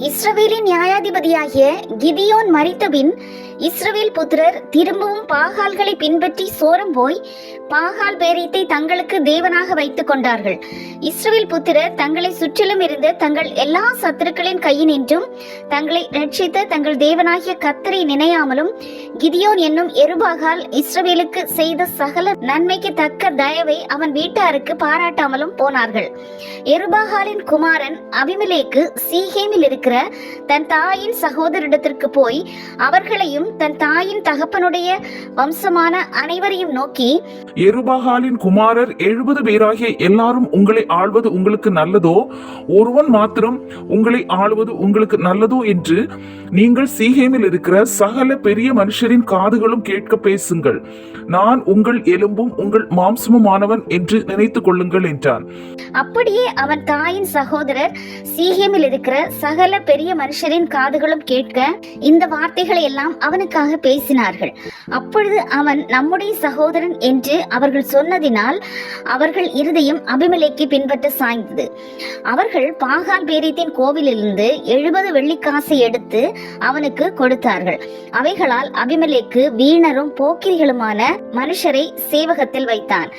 இஸ்ரவேலின் நியாயாதிபதியாகிய கிதியோன் மறித்தபின் இஸ்ரவேல் புத்திரர் திரும்பவும் பாகால்களை பின்பற்றி சோரம் போய் பாகால் பேரீத்தை தங்களுக்கு தேவனாக வைத்துக் கொண்டார்கள். இஸ்ரவேல் புத்திரர் தங்களை சுற்றிலும் இருந்த தங்கள் எல்லா சத்துருக்களின் கையினின்றும் தங்களை ரட்சித்த தங்கள் தேவனாகிய கத்தரை நினையாமலும் கிதியோன் என்னும் எருபாகால் இஸ்ரவேலுக்கு செய்த சகல நன்மைக்கு தக்க தயவை அவன் வீட்டாருக்கு பாராட்டாமலும் போனார்கள். எருபாகாலின் குமாரன் அபிமலேக்கு சீகேமில் இருக்கிற தன் தாயின் சகோதரிடத்திற்கு போய் அவர்களையும் தன் தாயின் தகப்பனுடைய வம்சமான அனைவரையும் நோக்கி எருபாகாலின் குமாரர் எழுபது பேராகிய எல்லாரும் உங்களை ஆள்வது உங்களுக்கு நல்லதோ? ஒருவன் மாத்திரம் உங்களை ஆளுவது உங்களுக்கு நல்லதோ என்று நீங்கள் சீகேமில் இருக்கிற சகல பெரிய மனுஷரின் காதுகளும் கேட்க பேசுங்கள். நான் உங்கள் எலும்பும் உங்கள் மாம்சமுமானவன் என்று நினைத்துக் கொள்ளுங்கள் என்றான். அப்படியே அவன் தாயின் சகோதரர் சீகேமில் இருக்கிற சகல பெரிய மனுஷரின் காதுகளும் கேட்க இந்த வார்த்தைகளை எல்லாம் அவனுக்காக பேசினார்கள். அப்பொழுது அவன் நம்முடைய சகோதரன் என்று அவர்கள் சொன்னதினால் அவர்கள் இருதயம் அபிமலைக்கு பின்பற்ற சாய்ந்தது. அவர்கள் பாகால் பேரீத்தின் கோவிலிருந்து எழுபது வெள்ளிக்காசை எடுத்து அவனுக்கு கொடுத்தார்கள். அவைகளால் அபிமலைக்கு வீணரும் போக்கிரிகளுமான மனுஷரை சேவகத்தில் வைத்தான்.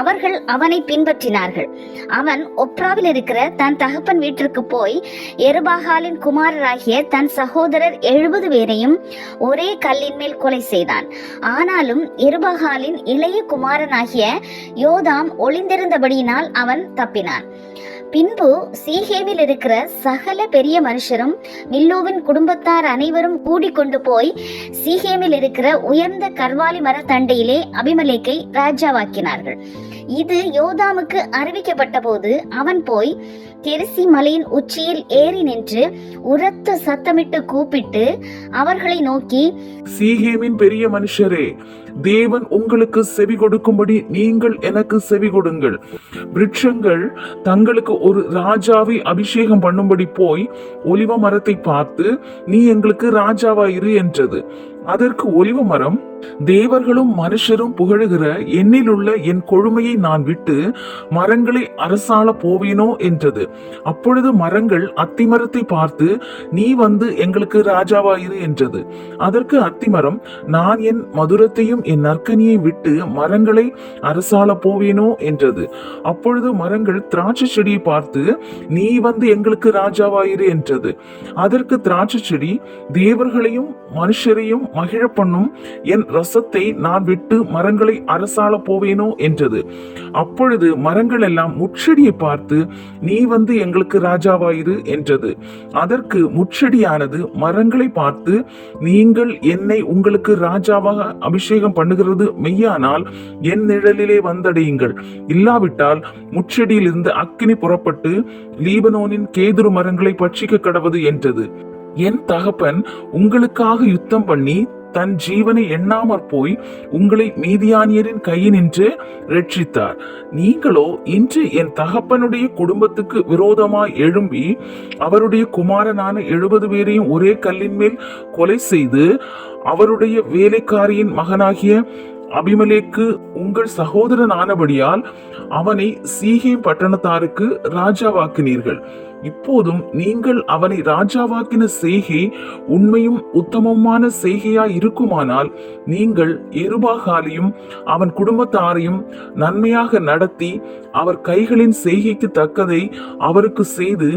அவர்கள் அவனை பின்பற்றினார்கள். அவன் ஒப்ராவில் இருக்கிற தன் தகப்பன் வீட்டிற்கு போய் எருபாகாலின் குமாரராகிய தன் சகோதரர் எழுபது பேரையும் ஒரே கல்லின் மேல் கொலை செய்தான். ஆனாலும் இருபகாலின் இளைய குமாரனாகிய யோதாம் ஒளிந்திருந்தபடியினால் அவன் தப்பினான். பின்பு சீகேமில் இருக்கிற சகல பெரிய மனுஷரும் மில்லோவின் குடும்பத்தார் அனைவரும் கூடிக்கொண்டு போய் சீகேமில் இருக்கிற உயர்ந்த கர்வாலி மர தண்டையிலே அபிமலேக்கை ராஜாவாக்கினார்கள். இது யோதாமுக்கு அறிவிக்கப்பட்ட போது அவன் போய் கெரிசி மலையின் உச்சியில் ஏறி நின்று உரத்த சத்தமிட்டு கூப்பிட்டு அவர்களை நோக்கி சீகேமின் பெரிய மனுஷரே தேவன் உங்களுக்கு செவி கொடுக்கும்படி நீங்கள் எனக்கு செவி கொடுங்கள். விருட்சங்கள் தங்களுக்கு ஒரு ராஜாவை அபிஷேகம் பண்ணும்படி போய் ஒலிவ மரத்தை பார்த்து நீ எங்களுக்கு ராஜாவாயிரு என்றது. அதற்கு ஒலிவ மரம் தேவர்களும் மனுஷரும் புகழுகிற என்னிலுள்ள என் கொழுமையை நான் விட்டு மரங்களை அரசாள போவேனோ என்றது. அப்பொழுது மரங்கள் அத்திமரத்தை பார்த்து நீ வந்து எங்களுக்கு ராஜாவாயிரு என்றது. அதற்கு அத்திமரம் நான் என் மதுரத்தையும் என் நற்கனியை விட்டு மரங்களை அரசாள போவேனோ என்றது. அப்பொழுது மரங்கள் திராட்சை செடியை பார்த்து நீ வந்து எங்களுக்கு ராஜாவாயிரு என்றது. அதற்கு திராட்சை செடி தேவர்களையும் மனுஷரையும் மகிழ பண்ணும் என் ரசத்தை நான் விட்டு மரங்களை அரசாள போவேனோ என்றது. அப்பொழுது மரங்கள் எல்லாம் முட்செடியை பார்த்து நீ வந்து எங்களுக்கு ராஜாவாயிரு என்றது. அதற்கு முட்செடியானது மரங்களை பார்த்து நீங்கள் என்னை உங்களுக்கு ராஜாவாக அபிஷேகம் பண்ணுகிறது மெய்யானால் என் நிழலிலே வந்தடையுங்கள். இல்லாவிட்டால் முட்செடியிலிருந்து அக்கினி புறப்பட்டு லீபனோனின் கேதுரு மரங்களை பட்சிக்க கடவது என்றது. என் தகப்பன் உங்களுக்காக யுத்தம் பண்ணி தன் ஜீவனை எண்ணாமற் போய் உங்களை மீதியானியரின் கையினின்று ரட்சித்தார். நீங்களோ இன்று என் தகப்பனுடைய குடும்பத்துக்கு விரோதமாய் எழும்பி அவருடைய குமாரனான எழுபது பேரையும் ஒரே கல்லின் மேல் கொலை செய்து அவருடைய வேலைக்காரியின் மகனாகிய அபிமலேக்கு உங்கள் சகோதரன் ஆனபடியால் அவனை சீகே பட்டணத்தாருக்கு ராஜாவாக்கினீர்கள். இப்போதும் நீங்கள் அவனை ராஜாவாக்கின செய்கை உண்மையும் உத்தமமான செய்கையா இருக்குமானால் நீங்கள் எருபாகாலையும் அவன் குடும்பத்தாரையும் நன்மையாக நடத்தி அவர் கைகளின் செய்கைக்கு தக்கதை அவருக்கு செய்து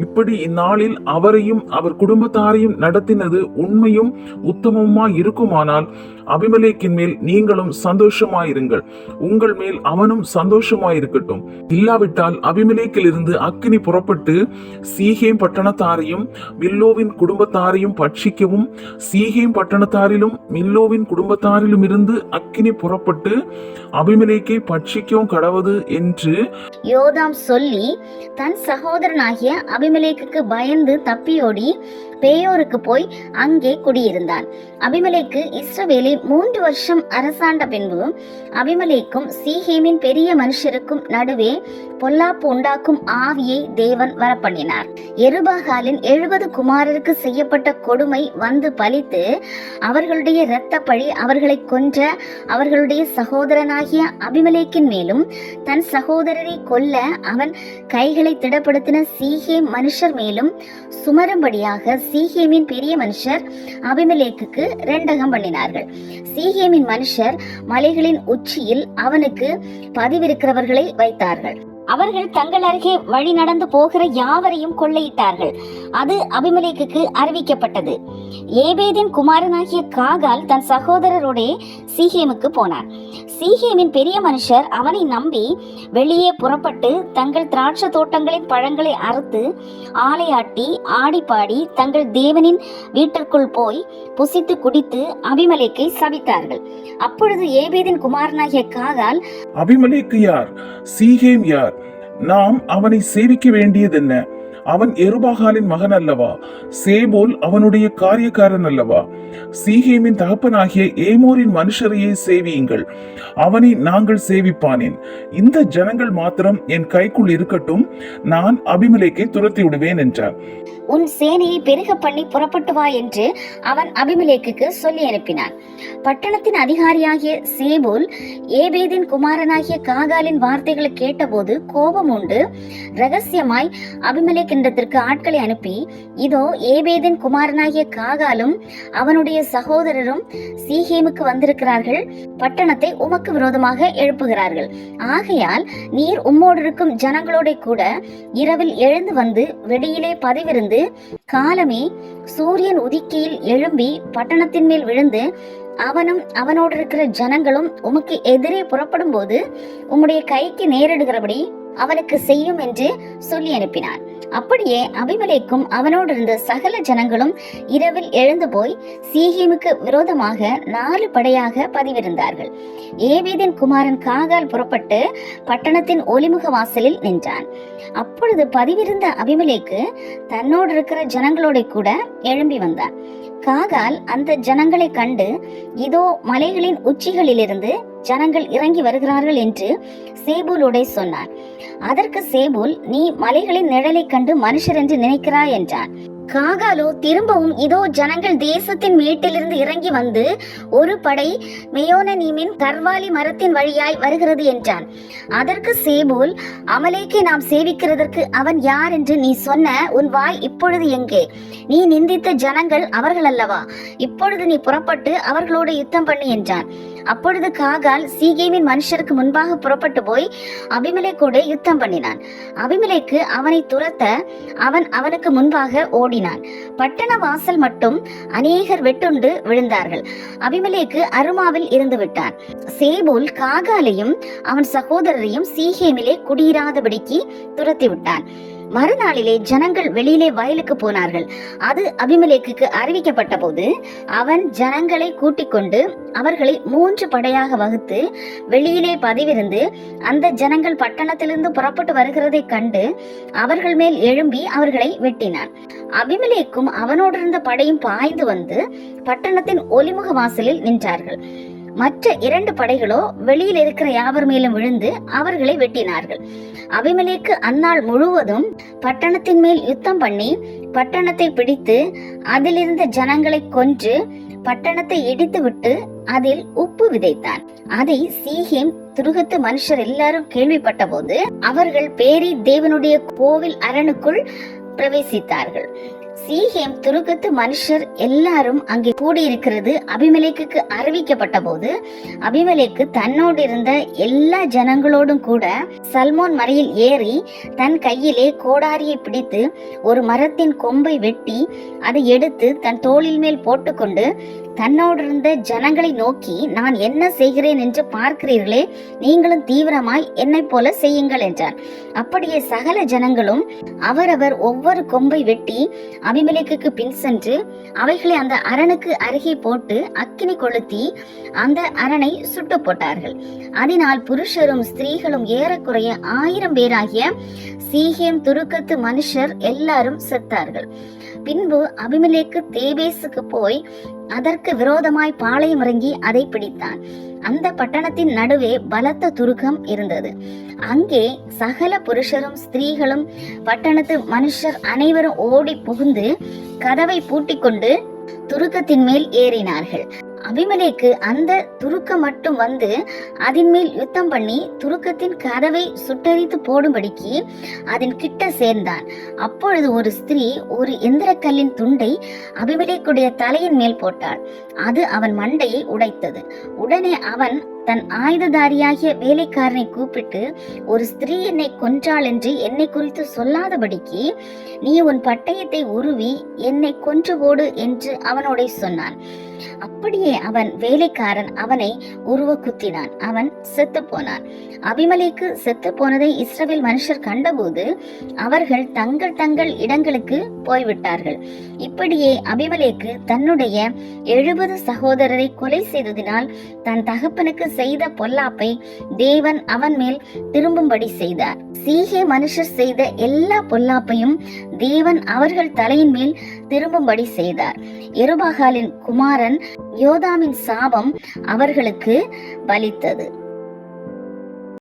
இப்படி இந்நாளில் அவரையும் அவர் குடும்பத்தாரையும் நடத்தினது உண்மையும் உத்தமமாய் இருக்குமானால் அபிமலேக்கின் மேல் நீங்களும் சந்தோஷமாயிருங்கள். உங்கள் மேல் அவனும் சந்தோஷமாயிருக்கட்டும். இல்லாவிட்டால் அபிமலேக்கிலிருந்து அக்கினி புறப்பட்டு சீகேம் பட்டணத்தாரையும் மில்லோவின் குடும்பத்தாரையும் பட்சிக்கவும் சீகேம் பட்டணத்தாரிலும் மில்லோவின் குடும்பத்தாரிலும் இருந்து அக்கினி புறப்பட்டு அபிமலேக்கை பட்சிக்கவும் கடவது என்று யோதாம் சொல்லி தன் சகோதரனாகிய அபிமெலேக்குக்கு பயந்து தப்பியோடி பேயோருக்கு போய் அங்கே குடியிருந்தான். அபிமலேக்கு இஸ்ரவேலை மூன்று வருஷம் அரசாண்ட பின்பு அபிமலேக்கும் சீஹேமின் பெரிய மனுஷருக்கும் நடுவே பொல்லாப்பு உண்டாக்கும் ஆவியை தேவன் வரப்பண்ணினார். எருபாகாலின் எழுபது குமாரருக்கு செய்யப்பட்ட கொடுமை வந்து பலித்து அவர்களுடைய இரத்த பழி அவர்களை கொன்ற அவர்களுடைய சகோதரனாகிய அபிமலேக்கின் மேலும் தன் சகோதரரை கொல்ல அவன் கைகளை திடப்படுத்தின சீஹேம் மனுஷர் மேலும் சுமரும்படியாக சீஹேமின் பெரிய மனுஷர் அபிமலேக்கு ரெண்டகம் பண்ணினார்கள். சீஹேமின் மனுஷர் மலைகளின் உச்சியில் அவனுக்கு பதிவிருக்கிறவர்களை வைத்தார்கள். அவர்கள் தங்கள் அருகே வழி நடந்து போகிற யாவரையும் கொள்ளையிட்டார்கள். அது அபிமலேக்குக்கு அறிவிக்கப்பட்டது. ஏபேதின் குமாரனாகிய காகால் தன் சகோதரரோடே சீஹேமுக்கு போனான் சீஹேமின் பெரிய மனுஷர் அவனை நம்பி வெளியே புறப்பட்டு தங்கள் திராட்சை தோட்டங்களின் பழங்களை அறுத்து ஆலையாட்டி ஆடிப்பாடி தங்கள் தேவனின் வீட்டிற்குள் போய் புசித்து குடித்து அபிமலேக்கை சபித்தார்கள். அப்பொழுது ஏபேதின் குமாரனாகிய காகால் அபிமலேக்கு யார்? சீஹேம் யார்? நாம் அவனை சேவிக்க வேண்டியதென்ன? அவன் எருபாகாலின் மகன் அல்லவா? சேபோல் அவனுடைய காரியக்காரன் அல்லவா? சீகேமின் தகப்பனாகிய ஏமோரின் மனுஷரையே சேவியுங்கள். அவனை நாங்கள் சேவிப்பானேன். இந்த ஜனங்கள் மாத்திரம் என் கைக்குள் இருக்கட்டும். நான் அபிமலேக்கை துரத்தி விடுவேன் என்றார். உன் சேனையை பெருக பண்ணி புறப்பட்டு வா என்று அவன் அபிமலேக்கு சொல்லி அனுப்பினான். பட்டணத்தின் அதிகாரியாகிய சேபூல் ஏபேதின் குமாரனாகிய காகாலின் வார்த்தைகளை கேட்டபோது கோபம் உண்டு. ரகசியமாய் அபிமலேக் என்றதற்கு ஆட்களை அனுப்பி இதோ ஏபேதின் குமாரனாகிய காகாலும் அவன் அவனுடைய சகோதரரும் சீஹேமுக்கு வந்திருக்கிறார்கள். பட்டணத்தை உமக்கு விரோதமாக எழுப்புகிறார்கள். ஆகையால் நீர் உம்மோடு இருக்கும் ஜனங்களோட கூட இரவில் எழுந்து வந்து வெடியிலே பதிவிருந்து காலமே சூரியன் உதிக்கையில் எழும்பி பட்டணத்தின் மேல் விழுந்து அவனும் அவனோடு இருக்கிற ஜனங்களும் உமக்கு எதிரே புறப்படும் போது உம்முடைய கைக்கு நேரிடுகிறபடி அவனுக்கு செய்யும் என்று சொல்லி அனுப்பினான். அப்படியே அபிமலைக்கும் அவனோடு இருந்த சகல ஜனங்களும் இரவில் எழுந்து போய் சீகிமுக்கு விரோதமாக நாலு படையாக பதிவிருந்தார்கள். ஏவேதின் குமாரன் காகால் புறப்பட்டு பட்டணத்தின் ஒளிமுக வாசலில் நின்றான். அப்பொழுது பதிவிருந்த அபிமலைக்கு தன்னோடு இருக்கிற ஜனங்களோட கூட எழும்பி வந்தான். காகால் அந்த ஜனங்களை கண்டு இதோ மலைகளின் உச்சிகளிலிருந்து ஜனங்கள் இறங்கி வருகிறார்கள் என்று சேபூலோடே சொன்னான். அதற்கு சேபூல் நீ மலைகளின் நிழலைக் கண்டு மனுஷர் என்று நினைக்கிறாய் என்றான். காகாலோ திரும்பவும் இதோ ஜனங்கள் தேசத்தின் மேட்டிலிருந்து இறங்கி வந்து ஒரு படை மெயோனனீமின் கர்வாலி மரத்தின் வழியாய் வருகிறது என்றான். அதற்கு சேபூல் அமலேக்கை நாம் சேவிக்கிறதற்கு அவன் யார் என்று நீ சொன்ன உன் வாய் இப்பொழுது எங்கே? நீ நிந்தித்த ஜனங்கள் அவர்கள் அல்லவா இப்பொழுது நீ புறப்பட்டு அவர்களோடு யுத்தம் பண்ணு என்றான். அப்பொழுது காகால் சீகேமின் மனுஷருக்கு முன்பாக புறப்பட்டு போய் அபிமலேக்கோடு யுத்தம் பண்ணினான். அபிமலேக்கு அவனை துரத்த அவன் அவனுக்கு முன்பாக ஓடினான். பட்டண வாசல் மட்டும் அநேகர் வெட்டுண்டு விழுந்தார்கள். அபிமலேக்கு அருமாவில் இருந்து விட்டான். சேபோல் காகாலையும் அவன் சகோதரரையும் சீகேமிலே குடியிராதபடிக்கு துரத்தி விட்டான். மறுநாளிலே ஜனங்கள் வெளியிலே வயலுக்கு போனார்கள். அது அபிமலேக்குக்கு அறிவிக்கப்பட்ட போது அவன் ஜனங்களை கூட்டிக் கொண்டு அவர்களை மூன்று படையாக வகுத்து வெளியிலே பதிவிருந்து அந்த ஜனங்கள் பட்டணத்திலிருந்து புறப்பட்டு வருகிறதை கண்டு அவர்கள் மேல் எழும்பி அவர்களை வெட்டினான். அபிமலேக்கும் அவனோடு இருந்த படையும் பாய்ந்து வந்து பட்டணத்தின் ஒலிமுக வாசலில் நின்றார்கள். மற்ற இரண்டு படைகளோ வெளியில் இருக்கிற யாவர் மேலும் விழுந்து அவர்களை வெட்டினார்கள். அபிமலேக்கு அந்நாள் முழுவதும் பட்டணத்தின் மேல் யுத்தம் பண்ணி பட்டணத்தை பிடித்து அதிலிருந்த ஜனங்களை கொன்று பட்டணத்தை இடித்துவிட்டு அதில் உப்பு விதைத்தான். அதை சீஹேம் துருகத்து மனுஷர் எல்லாரும் கேள்விப்பட்ட போது அவர்கள் பேரி தேவனுடைய கோவில் அரணுக்குள் பிரவேசித்தார்கள். சீஹேம் துருக்கத்து மனுஷர் எல்லாரும் அங்கே கூடியிருக்கிறது அபிமலேக்குக்கு அறிவிக்கப்பட்ட போது அபிமலேக்கு தன்னோடு இருந்த எல்லா ஜனங்களோடும் கூட சல்மோன் மறையில் ஏறி தன் கையிலே கோடாரியை பிடித்து ஒரு மரத்தின் கொம்பை வெட்டி அதை எடுத்து தன் தோளில் மேல் போட்டுக்கொண்டு தன்னோடு இருந்த ஜனங்களை நோக்கி நான் என்ன செய்கிறேன் என்று பார்க்கிறீர்களே நீங்களும் தீவிரமாய் என்னை போல செய்யுங்கள் என்றார். அப்படியே சகல ஜனங்களும் அவரவர் ஒவ்வொரு கொம்பை வெட்டி அபிமெலேக்குக்கு பின் சென்று அவைகளை அந்த அரணுக்கு அருகே போட்டு அக்கினி கொளுத்தி அந்த அரணை சுட்டு போட்டார்கள். அதனால் புருஷரும் ஸ்திரீகளும் ஏறக்குறைய ஆயிரம் பேராகிய சீகேம் துருக்கத்து மனுஷர் எல்லாரும் செத்தார்கள். பின்பு அபிமலேக்கு தேபேசுக்கு போய் அதற்கு விரோதமாய் பாளையம் இறங்கி அதை பிடித்தான். அந்த பட்டணத்தின் நடுவே பலத்த துருக்கம் இருந்தது. அங்கே சகல புருஷரும் ஸ்திரீகளும் பட்டணத்து மனுஷர் அனைவரும் ஓடி புகுந்து கதவை பூட்டிக்கொண்டு துருக்கத்தின் மேல் ஏறினார்கள். அபிமலேக்கு அந்த துருக்கம் மட்டும் வந்து அதன் மேல் யுத்தம் பண்ணி துருக்கத்தின் கதவை சுட்டரித்து போடும்படிக்கு அதன் கிட்ட சேர்ந்தான். அப்பொழுது ஒரு ஸ்திரீ ஒரு எந்திரக்கல்லின் துண்டை அபிமலேக்குடைய தலையின் மேல் போட்டாள். அது அவன் மண்டையை உடைத்தது. உடனே அவன் தன் ஆயுததாரியாகிய வேலைக்காரனை கூப்பிட்டு ஒரு ஸ்திரீ என்னை கொன்றாள் என்று என்னை குறித்து சொல்லாதபடிக்கு நீ உன் பட்டயத்தை உருவி என்னை கொன்று போடு என்று அவனோட சொன்னான். அப்படியே அவன் வேலைக்காரன் அவனை உருவ குத்தினான் அவன் செத்து போனான் அபிமலைக்கு செத்து போனதை இஸ்ரவேல் மனுஷர் கண்டபோது அவர்கள் தங்கள் தங்கள் இடங்களுக்கு போய்விட்டார்கள். இப்படியே அபிமலைக்கு தன்னுடைய எழுபது சகோதரரை கொலை செய்ததினால் தன் தகப்பனுக்கு செய்த பொல்லாப்பை தேவன் அவன் மேல் திரும்பும்படி செய்தார். சீகே மனுஷர் செய்த எல்லா பொல்லாப்பையும் தேவன் அவர்கள் தலையின் மேல் திரும்பும்படி செய்தார். எருபாகாலின் குமாரன் யோதாமின் சாபம் அவர்களுக்கு பலித்தது.